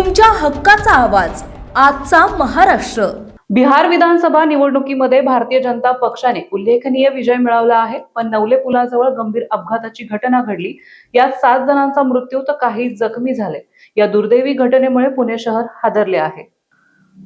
तुमच्या हक्काचा आवाज. आजचा महाराष्ट्र. बिहार विधानसभा निवडणुकीमध्ये भारतीय जनता पक्षाने उल्लेखनीय विजय मिळवला आहे. पण नवले पुलाजवळ गंभीर अपघाताची घटना घडली. यात सात जणांचा मृत्यू तर काही जखमी झाले. या दुर्दैवी घटनेमुळे पुणे शहर हादरले आहे.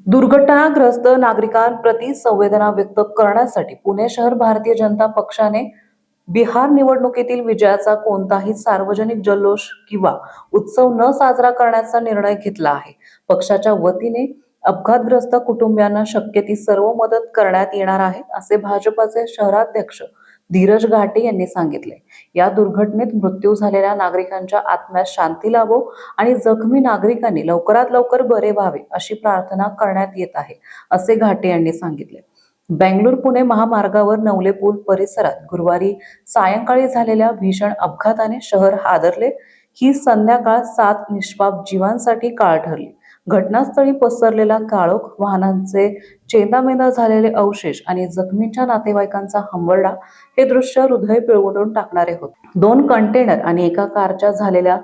दुर्घटनाग्रस्त नागरिकांप्रती संवेदना व्यक्त करण्यासाठी पुणे शहर भारतीय जनता पक्षाने बिहार निवडणुकीतील विजयाचा कोणताही सार्वजनिक जल्लोष किंवा उत्सव न साजरा करण्याचा निर्णय घेतला आहे. पक्षाच्या वतीने अपघातग्रस्त कुटुंबियांना शक्य ती सर्व मदत करण्यात येणार आहे असे भाजपचे शहराध्यक्ष धीरज घाटे यांनी सांगितले. या दुर्घटनेत मृत्यू झालेल्या नागरिकांच्या आत्म्यास शांती लाभो आणि जखमी नागरिकांनी लवकरात लवकर बरे व्हावे अशी प्रार्थना करण्यात येत आहे असे घाटे यांनी सांगितले. बेंगळूर पुणे महामार्गावर नवले पूल परिसरात गुरुवारी सायंकाळी झालेल्या भीषण अपघाताने शहर हादरले. ही संध्याकाळ सात निष्पाप जीवांसाठी काळ ठरली. घटनास्थळी पसरलेला काळोख वाहनांचे चेंदामेंदा झालेले अवशेष आणि जखमींच्या नातेवाईकांचा हंबरडा हे दृश्य हृदय पिळवटून टाकणारे होते. दोन कंटेनर आणि एका कारच्या झालेल्या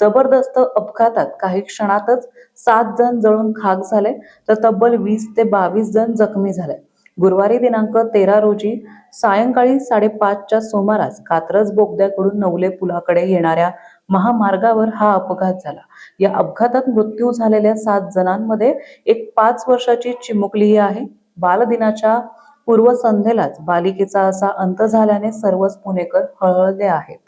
जबरदस्त अपघातात काही क्षणातच सात जण जळून खाक झाले तर तब्बल वीस ते बावीस जण जखमी झाले. गुरुवारी दिनांक तेरा रोजी सायंकाळी साडेपाचच्या सुमारास कात्रज बोगद्याकडून नवले पुलाकडे येणाऱ्या महामार्गावर हा अपघात झाला. या अपघातात मृत्यू झालेल्या सात जणांमध्ये एक पाच वर्षाची चिमुकलीही आहे. बालदिनाच्या पूर्वसंध्येलाच बालिकेचा असा अंत झाल्याने सर्वच पुणेकर हळहळले आहेत.